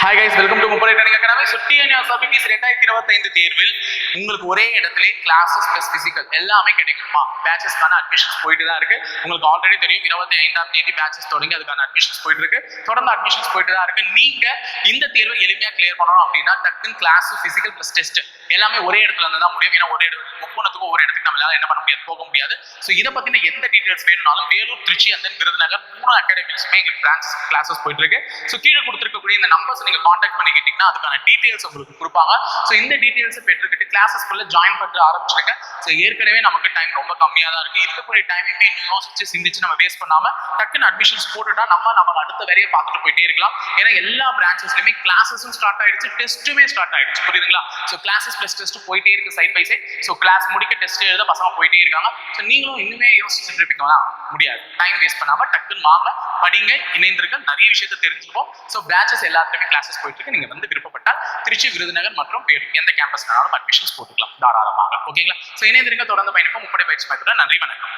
Hi guys welcome to முப்படை training academy சுட்டி டிஎன்எஸ் அபிபிஸ் ரெண்டாயிரத்தி இருபத்தைந்து தேர்வில் உங்களுக்கு ஒரே இடத்துல கிளாஸஸ் ப்ளஸ் பிசிக்கல் எல்லாமே கிடைக்குமா. பேச்சஸ்க்கான அட்மிஷன்ஸ் போயிட்டு தான் இருக்கு. உங்களுக்கு ஆல்ரெடி தெரியும் இருபத்தி ஐந்தாம் தேதி பேச்சஸ் தொடங்கி அதுக்கான அட்மிஷன்ஸ் போயிட்டு இருக்கு. தொடர்ந்து அட்மிஷன்ஸ் போயிட்டு தான் இருக்கு. நீங்க இந்த தேர்வை எளிமையா கிளியர் பண்ணணும் அப்படின்னா டக்குன்னு கிளாஸ் பிசிக்கல் ப்ளஸ் டெஸ்ட் எல்லாமே ஒரே இடத்துல இருந்து தான் முடியும். ஏன்னா ஒரே இடத்துல ஒவ்வொன்றுத்துக்கும் ஒவ்வொரு இடத்துக்கு நம்மளால என்ன பண்ண முடியாது போக முடியாது. ஸோ இதை பத்தின எந்த டீட்டெயில்ஸ் வேணும்னாலும் வேலூர் திருச்சி அந்த விருதுநகர் மூணு அகாடமிஸுமே எங்களுக்கு பிரான்ச் கிளாஸஸ் போயிட்டு இருக்கு. ஸோ கீழே கொடுத்துருக்கக்கூடிய இந்த நம்பர்ஸ் நீங்க காண்டாக்ட் பண்ணி கேட்டீங்கன்னா அதுக்கான டீடைல்ஸ் உங்களுக்கு கொடுப்பாங்க. ஸோ இந்த டீடைல்ஸ் பெற்றுக்கிட்டு கிளாஸஸ்க்குள்ள ஜாயின் பண்ணுற ஆரம்பிச்சிருங்க. ஸோ ஏற்கனவே நமக்கு டைம் ரொம்ப கம்மியாக தான் இருக்கு. இருக்கக்கூடிய டைமையுமே இன்னும் யோசிச்சு சிந்திச்சு நம்ம வேஸ்ட் பண்ணாம டக்குன்னு அட்மிஷன்ஸ் போட்டுட்டா நம்ம நம்ம அடுத்த வேலையை பார்த்துட்டு போயிட்டே இருக்கலாம். ஏன்னா எல்லா பிரான்ச்சஸ்லயுமே கிளாஸஸும் ஸ்டார்ட் ஆயிடுச்சு டெஸ்ட்டுமே ஸ்டார்ட் ஆயிடுச்சு. புரியுதுங்களா? ஸோ கிளாஸஸ் பிளஸ் டெஸ்ட் போயிட்டே இருக்கு side by side so class முடிக்க டெஸ்ட் எழுத பசங்க போயிட்டே இருக்காங்க. ஸோ நீங்களும் இன்னுமே யோசிச்சுட்டு இருப்பீங்களா முடியாது. டைம் வேஸ்ட் பண்ணாம டக்குன்னு வாங்க படிங்க இணைந்திருக்க நிறைய விஷயத்தை தெரிஞ்சுப்போம். ஸோ பேச்சஸ் எல்லாத்துக்குமே கிளாஸஸ் போயிட்டு இருக்கு. நீங்க வந்து விருப்பப்பட்டால் திருச்சி விருதுநகர் மற்றும் வேலூர். எந்த கேம்பஸ்னாலும் அட்மிஷன்ஸ் போட்டுக்கலாம். தாராளமாக. ஓகேங்களா ஸோ இணைந்திருக்க தொடர்ந்து பயணிப்போம். முப்படை பயிற்சி மையத்துடன் நன்றி வணக்கம்.